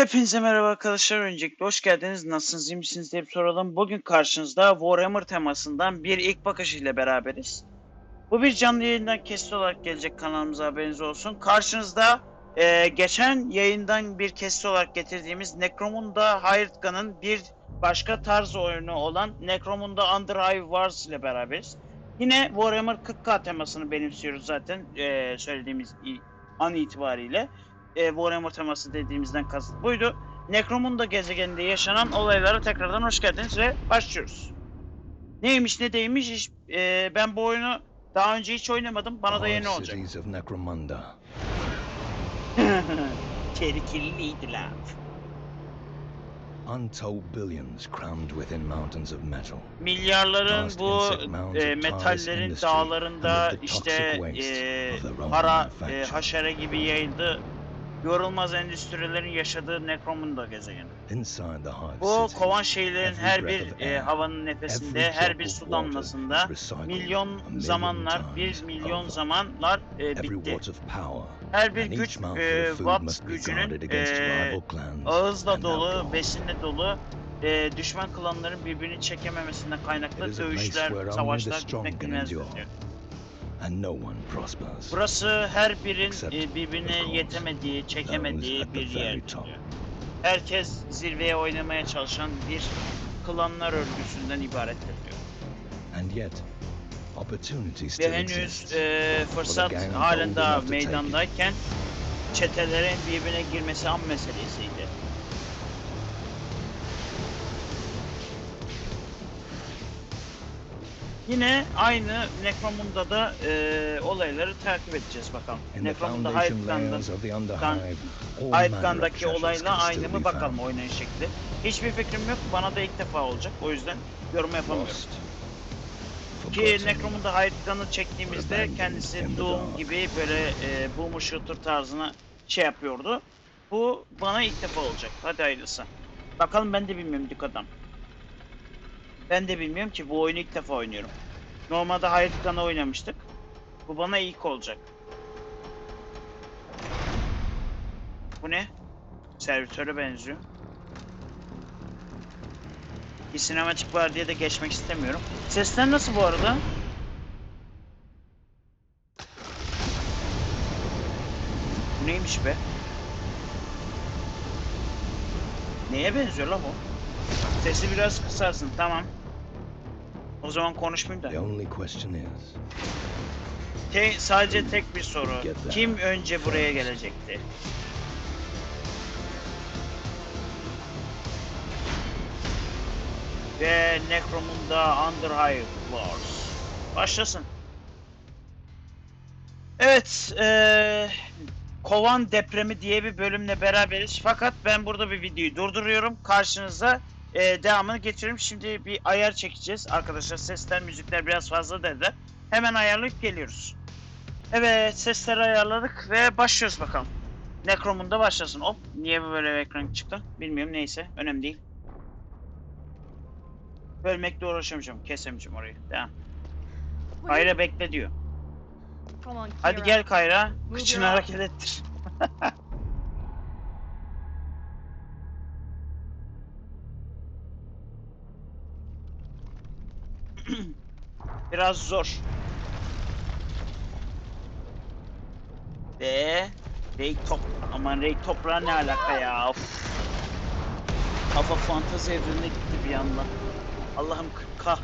Hepinize merhaba arkadaşlar. Öncelikle hoş geldiniz. Nasılsınız, iyi misiniz diye soralım. Bugün karşınızda Warhammer temasından bir ilk bakış ile beraberiz. Bu bir canlı yayından kesit olarak gelecek kanalımıza haberiniz olsun. Karşınızda eee, geçen yayından bir kesit olarak getirdiğimiz Necromunda Hired Gun'ın bir başka tarz oyunu olan Necromunda Underhive Wars ile beraberiz. Yine Warhammer 40k temasını benimsiyoruz zaten eee, söylediğimiz an itibariyle e, Warhammer teması dediğimizden kasıt buydu. Necromunda gezegeninde yaşanan olaylara tekrardan hoş geldiniz ve başlıyoruz. Neymiş ne değilmiş hiç- e, ben bu oyunu daha önce hiç oynamadım. Bana da yeni olacak. Tehlikeliydi lan. Untold billions crammed within mountains of metal. Milyarların bu e, metallerin dağlarında işte e, para e, haşere gibi yayıldı. Yorulmaz endüstrilerin yaşadığı Necromunda gezegeni. Bu kovan şehirlerin every her breath bir e, havanın nefesinde, her bir su damlasında milyon zamanlar, bir milyon zamanlar e, bitti. Her bir güç, e, watt gücünün e, ağızla dolu, besinle dolu, e, düşman klanların birbirini çekememesinden kaynaklı dövüşler, savaşlar bitmek bilmez diyor. And no one prospers. Burası her birin e, birbirine yetemediği, çekemediği bir yer. Herkes zirveye oynamaya çalışan bir klanlar örgüsünden ibarettir diyor. And yet, opportunity Ve still henüz e, fırsat halen daha meydandayken çetelerin birbirine girmesi an meselesiydi. Yine aynı Necromunda da e, olayları takip edeceğiz bakalım. Necromunda treasures olayla aynı mı bakalım oynayış şekli. Hiçbir fikrim yok. Bana da ilk defa olacak. O yüzden yorum yapamıyorum. Ki Necromunda Hidegun'ı çektiğimizde kendisi Doom gibi böyle e, boom shooter tarzına şey yapıyordu. Bu bana ilk defa olacak. Hadi hayırlısı. Bakalım ben de bilmiyorum dik adam. Ben de bilmiyorum ki bu oyunu ilk defa oynuyorum. Normalde Hidegun'ı oynamıştık. Bu bana ilk olacak. Bu ne? Servitöre benziyor. Bir sinematik var diye de geçmek istemiyorum. Sesler nasıl bu arada? Bu neymiş be? Neye benziyor lan bu? Sesi biraz kısarsın tamam. O zaman konuşmayayım da. The only question is, Te- sadece tek bir soru. Kim önce buraya gelecekti? Ve Necromunda Underhive Wars. Başlasın. Evet, eee, Kovan depremi diye bir bölümle beraberiz. Fakat ben burada bir videoyu durduruyorum. Karşınıza eee, devamını getiriyorum. Şimdi bir ayar çekeceğiz. Arkadaşlar sesler, müzikler biraz fazla dedi. Hemen ayarlayıp geliyoruz. Evet, sesleri ayarladık ve başlıyoruz bakalım. Necromunda başlasın. Hop, niye böyle bir ekran çıktı? Bilmiyorum neyse, önemli değil. Bölmekle uğraşamayacağım, kesemeyeceğim orayı. Devam. Kayra bekle diyor. Hadi gel Kayra, kıçını hareket ettir. Biraz zor. Ve Ray top aman Ray toprağı ne alaka ya? Of. Kafa fantezi evrenine gitti bir anda. Allah'ım 40k.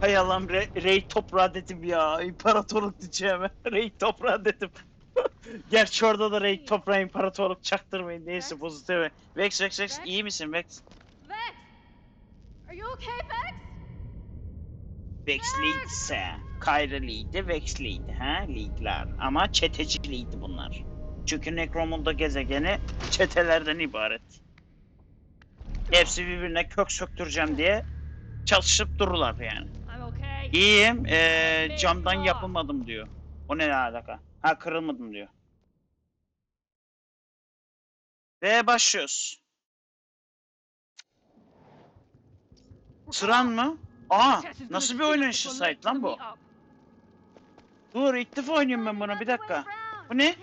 Hay Allah'ım Ray, Ray toprağı dedim ya. İmparatorluk diyeceğim. Ray toprağı dedim. Gerçi orada da Ray toprağı imparatorluk çaktırmayın. Neyse pozitif. Vex Vex Vex iyi misin Vex? Vex! Are you okay, Vex? Vex Lead ise Kyra Lead'i Vex Lead ha Lead'ler ama çeteci Lead'i bunlar. Çünkü Necromunda gezegeni çetelerden ibaret. Hepsi birbirine kök söktüreceğim diye çalışıp dururlar yani. İyiyim ee, camdan yapılmadım diyor. O ne alaka? Ha kırılmadım diyor. Ve başlıyoruz. Sıran mı? Aa nasıl bir oynanışı site lan bu? Dur ilk defa oynuyorum ben bunu bir dakika. Bu ne?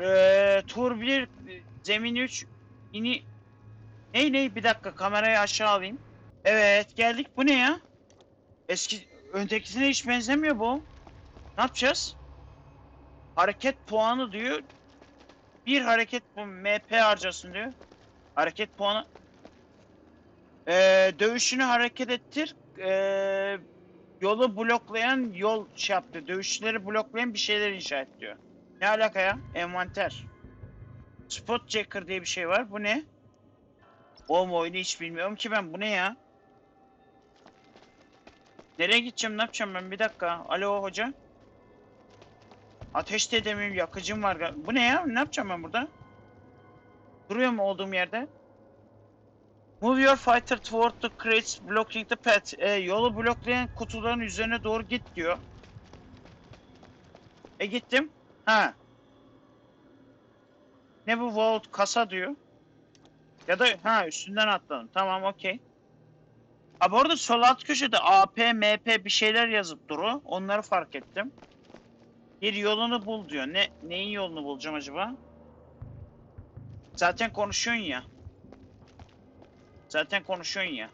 Ee, tur 1, zemin 3, ini... Ney ney? Bir dakika kamerayı aşağı alayım. Evet geldik. Bu ne ya? Eski öndekisine hiç benzemiyor bu. Ne yapacağız? Hareket puanı diyor. Bir hareket bu MP harcasın diyor. Hareket puanı. Ee, dövüşünü hareket ettir. Ee, yolu bloklayan yol şey yaptı. Dövüşçüleri bloklayan bir şeyler inşa et diyor. Ne alaka ya? Envanter. Spot checker diye bir şey var. Bu ne? Oğlum oyunu hiç bilmiyorum ki ben. Bu ne ya? Nereye gideceğim? Ne yapacağım ben? Bir dakika. Alo hoca. Ateş de edemiyorum. Yakıcım var. Bu ne ya? Ne yapacağım ben burada? Duruyor mu olduğum yerde? Move your fighter toward the crates blocking the path. E, yolu bloklayan kutuların üzerine doğru git diyor. E gittim. Ha. Ne bu vault kasa diyor. Ya da ha üstünden atladım. Tamam okey. Ha bu arada sol alt köşede AP, MP bir şeyler yazıp duru. Onları fark ettim. Bir yolunu bul diyor. Ne neyin yolunu bulacağım acaba? Zaten konuşuyorsun ya. Zaten konuşuyorsun ya.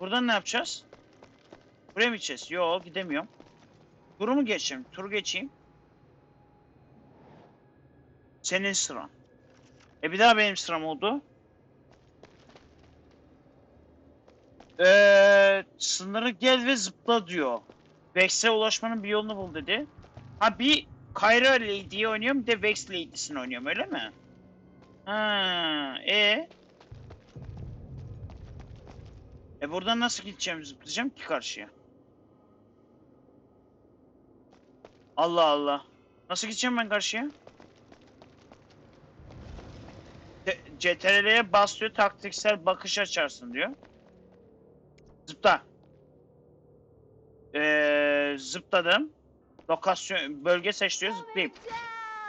Buradan ne yapacağız? Buraya mı gideceğiz? Yo gidemiyorum. Turu mu geçeyim? Turu geçeyim. Senin sıran. E bir daha benim sıram oldu. Eee sınırı gel ve zıpla diyor. Vex'e ulaşmanın bir yolunu bul dedi. Ha bir Kyra Lady'yi oynuyorum bir de Vex Lady'sini oynuyorum öyle mi? Ha, e E buradan nasıl gideceğim zıplayacağım ki karşıya? Allah Allah. Nasıl gideceğim ben karşıya? CTRL'ye bas diyor taktiksel bakış açarsın diyor. Zıpla. Ee, zıpladım. Lokasyon bölge seç diyor zıplayayım.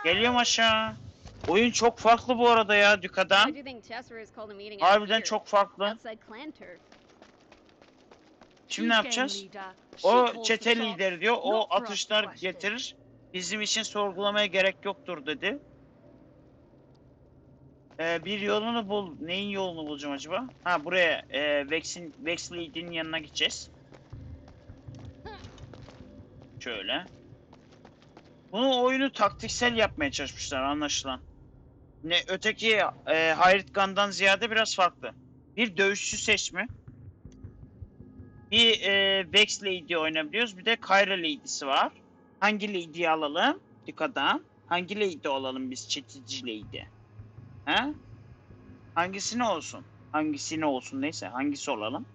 Geliyorum aşağı. Oyun çok farklı bu arada ya Düka'dan. Harbiden çok farklı. Şimdi ne yapacağız? O çete lideri diyor. O atışlar getirir. Bizim için sorgulamaya gerek yoktur dedi. Ee, bir yolunu bul. Neyin yolunu bulacağım acaba? Ha buraya. E, Vex'in Vex Lady'nin yanına gideceğiz. Şöyle. Bunu oyunu taktiksel yapmaya çalışmışlar anlaşılan. Ne öteki e, Hired Gun'dan ziyade biraz farklı. Bir dövüşçü seçme. Bir e, Vex Lady oynayabiliyoruz. Bir de Kyra Lady'si var. Hangi Lady'yi alalım? Dikkadan. Hangi Lady olalım biz? Çetici Lady. He? Hangisini olsun? Hangisini olsun neyse. Hangisi olalım?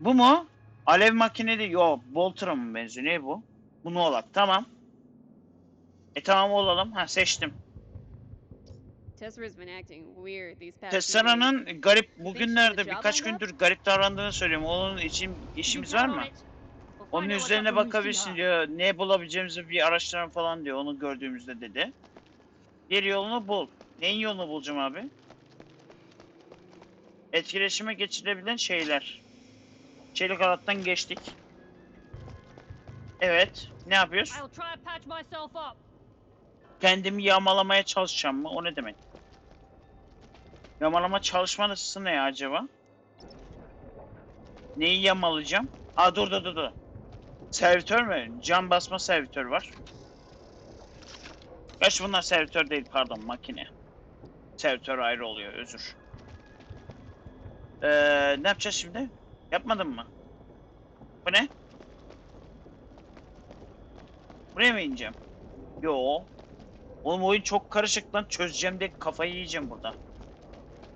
Bu mu? Alev makineli. Yo, Bolter'a mı benziyor? Ne bu? Bunu olak. Tamam. E tamam olalım. Ha seçtim. Chesser has been acting weird these past. Tessera'nın garip bugünlerde birkaç gündür garip davrandığını söylüyorum. Onun için işimiz var mı? Onun üzerine bakabilirsin diyor. Ne bulabileceğimizi bir araştırma falan diyor. Onu gördüğümüzde dedi. Bir yolunu bul. Neyin yolunu bulacağım abi? Etkileşime geçirebilen şeyler. Çelik alattan geçtik. Evet. Ne yapıyoruz? I'll try and patch myself up. Kendimi yağmalamaya çalışacağım mı? O ne demek? Yağmalama çalışması ne ya acaba? Neyi yağmalayacağım? Aa dur dur dur dur. Servitör mü? Cam basma servitör var. Gerçi bunlar servitör değil pardon makine. Servitör ayrı oluyor özür. Ee, ne yapacağız şimdi? Yapmadın mı? Bu ne? Buraya mı ineceğim? Yo. Oğlum oyun çok karışık lan çözeceğim de kafayı yiyeceğim burada.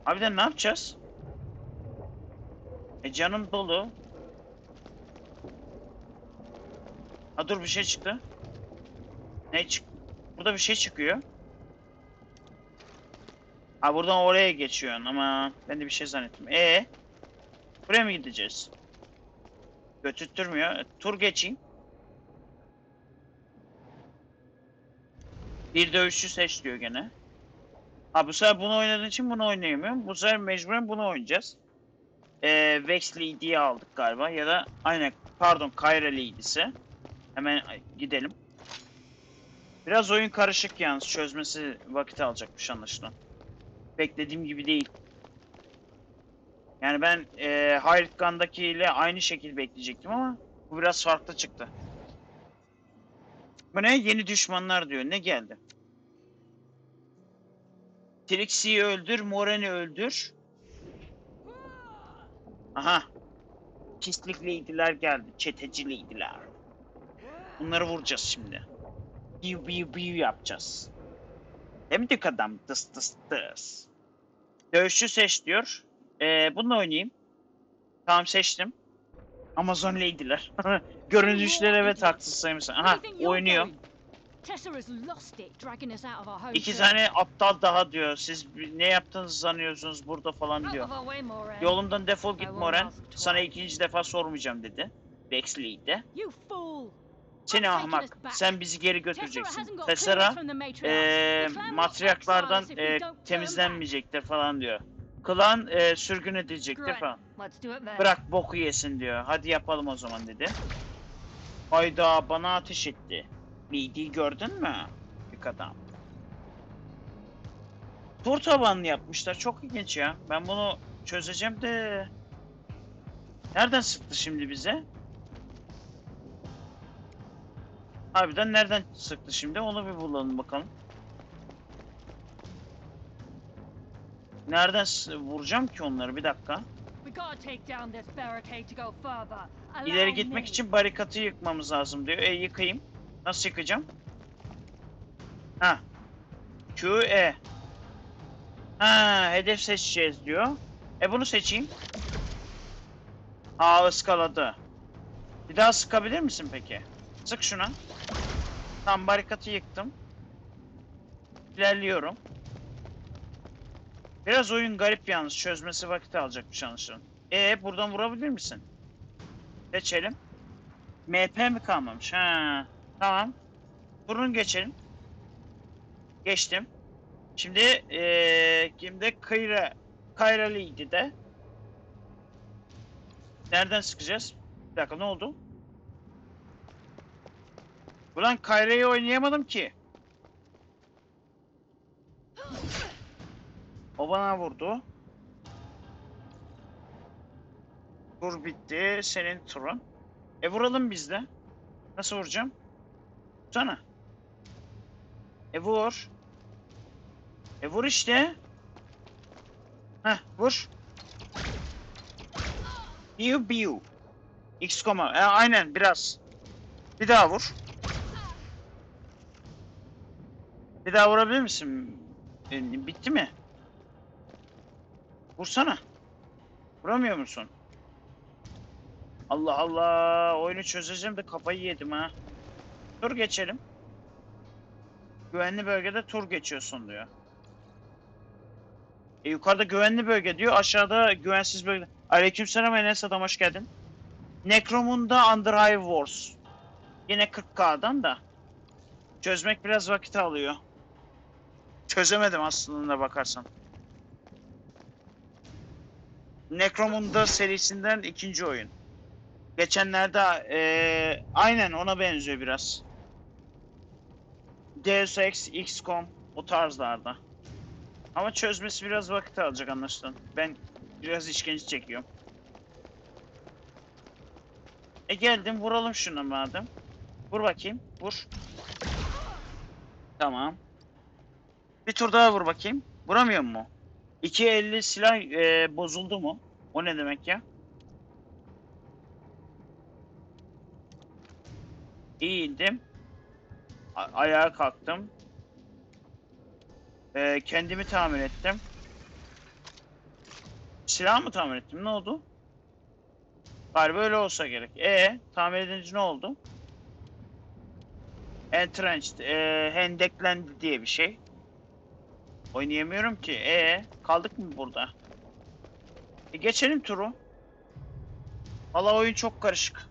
Harbiden ne yapacağız? E canım dolu. Ha dur bir şey çıktı. Ne çık? Burada bir şey çıkıyor. Ha buradan oraya geçiyorsun ama ben de bir şey zannettim. E buraya mı gideceğiz? Götürtmüyor. E, Tur geçeyim. Bir dövüşçü seç diyor gene. Ha bu sefer bunu oynadığın için bunu oynayamıyorum. Bu sefer mecburen bunu oynayacağız. Ee, Vex Lady'yi aldık galiba ya da aynen pardon Kyra Lady'si. Hemen gidelim. Biraz oyun karışık yalnız çözmesi vakit alacakmış anlaşılan. Beklediğim gibi değil. Yani ben e, Hired Gun'daki ile aynı şekil bekleyecektim ama bu biraz farklı çıktı. Bu ne? Yeni düşmanlar diyor. Ne geldi? Trixie'yi öldür, Moren'i öldür. Aha. Pislik lady'ler geldi. Çeteci lady'ler. Bunları vuracağız şimdi. Biu biu biu yapacağız. Demedik adam tıs tıs tıs. Dövüşçü seç diyor. Ee, bununla oynayayım. Tamam seçtim. Amazon Lady'ler. Görünüşleri evet haksız saymışsın. Aha oynuyor. İki tane aptal daha diyor. Siz ne yaptığınızı sanıyorsunuz burada falan diyor. Yolumdan defol I git Moren. Sana ikinci defa sormayacağım dedi. Bexley de. You fool! Seni ahmak. Sen bizi geri götüreceksin. Tessera will matriarklardan turn temizlenmeyecektir falan diyor. Klan eee, sürgün edilecektir falan. Bırak boku yesin diyor. Hadi yapalım o zaman dedi. Hayda bana ateş etti. Lady'yi gördün mü? Bir adam. Tur tabanlı yapmışlar. Çok ilginç ya. Ben bunu çözeceğim de... Nereden sıktı şimdi bize? Harbiden nereden sıktı şimdi? Onu bir bulalım bakalım. Nereden vuracağım ki onları? Bir dakika. İleri gitmek me. için barikatı yıkmamız lazım diyor. E yıkayım. Nasıl yıkacağım? Ha. Q E. Ha, hedef seçeceğiz diyor. E bunu seçeyim. Aa ıskaladı. Bir daha sıkabilir misin peki? Sık şuna. Tam barikatı yıktım. İlerliyorum. Biraz oyun garip yalnız. Çözmesi vakit alacakmış anlaşılan. E buradan vurabilir misin? Geçelim. MP mi kalmamış? Ha. Tamam. Durun geçelim. Geçtim. Şimdi eee kimde? Kayra Kayra League'di de. Nereden sıkacağız? Bir dakika ne oldu? Ulan Kayra'yı oynayamadım ki. O bana vurdu. Tur bitti. Senin turun. E vuralım biz de. Nasıl vuracağım? Sana. E vur. E vur işte. Heh vur. Biu biu. X koma. E, aynen biraz. Bir daha vur. Bir daha vurabilir misin? E, bitti mi? Vursana. Vuramıyor musun? Allah Allah. Oyunu çözeceğim de kafayı yedim ha. Tur geçelim. Güvenli bölgede tur geçiyorsun diyor. E, yukarıda güvenli bölge diyor. Aşağıda güvensiz bölge. Aleykümselam Enes adam hoş geldin. Necromunda Underhive Wars. Yine 40k'dan da. Çözmek biraz vakit alıyor. Çözemedim aslında bakarsan. Necromunda serisinden ikinci oyun. Geçenlerde eee, aynen ona benziyor biraz. Deus Ex, XCOM o tarzlarda. Ama çözmesi biraz vakit alacak anlaşılan. Ben biraz işkence çekiyorum. E geldim vuralım şuna madem. Vur bakayım. Vur. Tamam. Bir tur daha vur bakayım. Vuramıyor mu? 250 silah e, bozuldu mu? O ne demek ya? Eğildim. A- ayağa kalktım. E, kendimi tamir ettim. Silah mı tamir ettim? Ne oldu? Galiba öyle olsa gerek. E tamir edince ne oldu? Entrenched, e, hendeklendi diye bir şey. Oynayamıyorum ki. E kaldık mı burada? E, geçelim turu. Valla oyun çok karışık.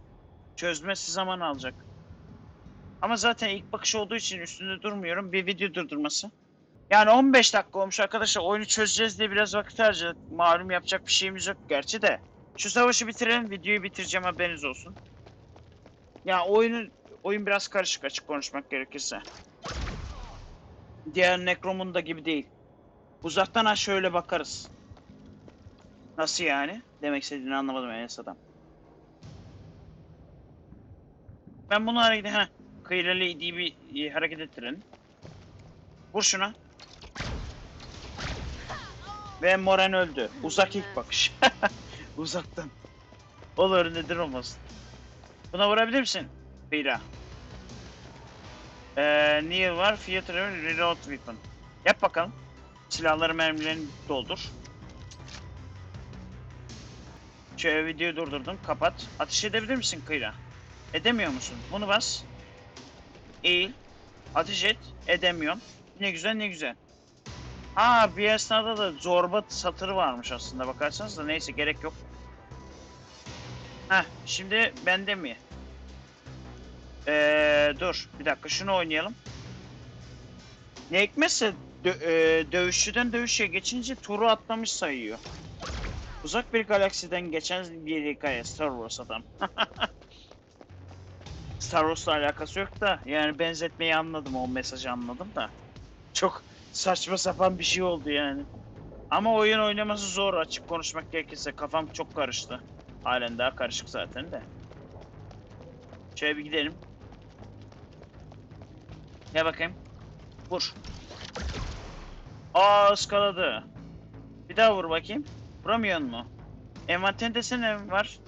Çözmesi zaman alacak. Ama zaten ilk bakış olduğu için üstünde durmuyorum. Bir video durdurması. Yani 15 dakika olmuş arkadaşlar. Oyunu çözeceğiz diye biraz vakit harcadık. Malum yapacak bir şeyimiz yok gerçi de. Şu savaşı bitirelim. Videoyu bitireceğim haberiniz olsun. Ya oyunun oyun biraz karışık açık konuşmak gerekirse. Diğer Necromunda gibi değil. Uzaktan ha şöyle bakarız. Nasıl yani? Demek istediğini anlamadım Enes adam. Ben bunu hareket... Heh. Kıyılalı idiği bir e, hareket ettirin. Vur şuna. Ve Moren öldü. Uzak ilk bakış. Uzaktan. Olur nedir olmasın. Buna vurabilir misin? Kıyıla. Ee, Neil var. Theater Reload Weapon. Yap bakalım. Silahları mermilerini doldur. Şöyle videoyu durdurdum. Kapat. Ateş edebilir misin kıyla? Edemiyor musun? Bunu bas. Eğil. Ateş et. Edemiyorum. Ne güzel ne güzel. Ha bir esnada da zorba satırı varmış aslında bakarsanız da neyse gerek yok. Heh şimdi bende mi? Ee, dur bir dakika şunu oynayalım. Ne hikmetse dö- e, dövüşçüden dövüşe geçince turu atlamış sayıyor. Uzak bir galaksiden geçen bir hikaye Star Wars adam. Star Wars'la alakası yok da yani benzetmeyi anladım o mesajı anladım da. Çok saçma sapan bir şey oldu yani. Ama oyun oynaması zor açık konuşmak gerekirse kafam çok karıştı. Halen daha karışık zaten de. Şöyle bir gidelim. Gel bakayım. Vur. Aa ıskaladı. Bir daha vur bakayım. Vuramıyor mu? Envanterinde ne var?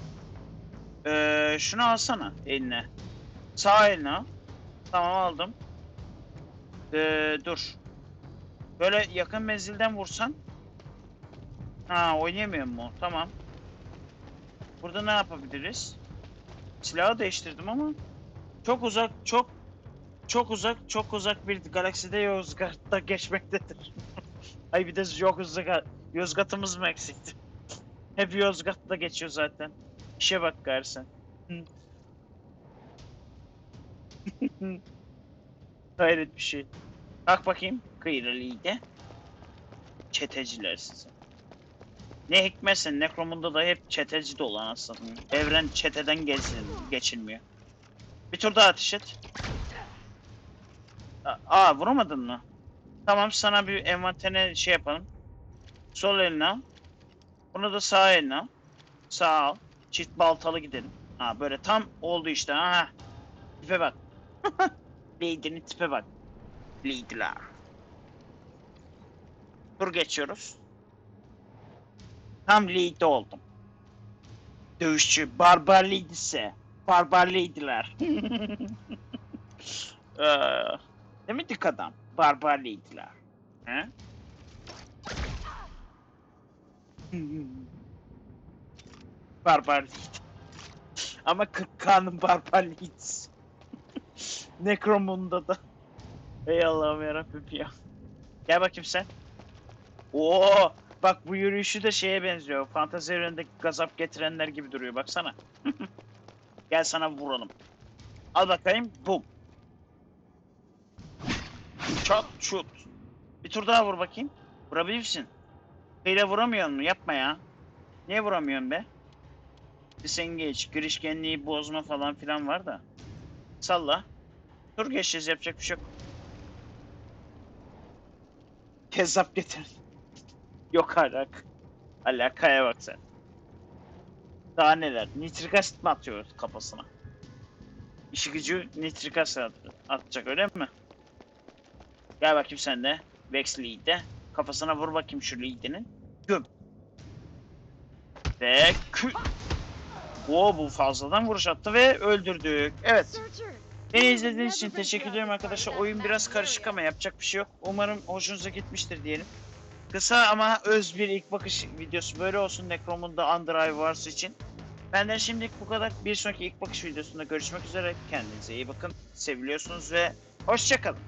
Ee, şunu alsana eline. Sağ eline. Tamam aldım. Ee, dur. Böyle yakın menzilden vursan. Ha oynayamıyor mu? Tamam. Burada ne yapabiliriz? Silahı değiştirdim ama çok uzak, çok çok uzak, çok uzak bir galakside Yozgat'ta geçmektedir. Ay bir de Yozgat, Yozgat'ımız mı eksikti? Hep Yozgat'ta geçiyor zaten. İşe bak garsen. Hayret bir şey. Bak bakayım kıyırılıydı. Çeteciler size. Ne hikmetse Necromunda da hep çeteci dolu anasını. Evren çeteden gezin, geçilmiyor. Bir tur daha ateş et. Aa vuramadın mı? Tamam sana bir envanterine şey yapalım. Sol eline al. Bunu da sağ eline al. Sağ al. Çift baltalı gidelim. Ha böyle tam oldu işte. Ha. Tipe bak. Lady'nin tipe bak. Lady'ler. Tur geçiyoruz. Tam lead oldum. Dövüşçü barbar lady'se. Barbar lady'ler. ee, demedik adam. Barbar lady'ler. He? barbar lady. Ama 40k'nın barbar lady'si. Necromunda da. Ey Allah'ım yarabbim ya. Gel bakayım sen. Oo, bak bu yürüyüşü de şeye benziyor. Fantezi evrenindeki gazap getirenler gibi duruyor baksana. Gel sana vuralım. Al bakayım. Bum. Çat şut. Bir tur daha vur bakayım. Vurabilir misin? Hile vuramıyor mu? Yapma ya. Niye vuramıyorsun be? Disengage, girişkenliği bozma falan filan var da. Salla. Tur geçeceğiz yapacak bir şey yok. Kezzap getir. Yok alak. Alakaya bak sen. Daha neler? Nitrik asit mi atıyor kafasına? İşi gücü nitrik asit at- atacak öyle mi? Gel bakayım sen de. Vex Lead'de. Kafasına vur bakayım şu Lead'inin. Güm. Ve kü... Oo bu fazladan vuruş attı ve öldürdük. Evet. Beni izlediğiniz için teşekkür ederim arkadaşlar. Oyun biraz karışık ama yapacak bir şey yok. Umarım hoşunuza gitmiştir diyelim. Kısa ama öz bir ilk bakış videosu böyle olsun Necromunda Undereye Wars için. Benden şimdilik bu kadar. Bir sonraki ilk bakış videosunda görüşmek üzere. Kendinize iyi bakın. Seviliyorsunuz ve hoşçakalın.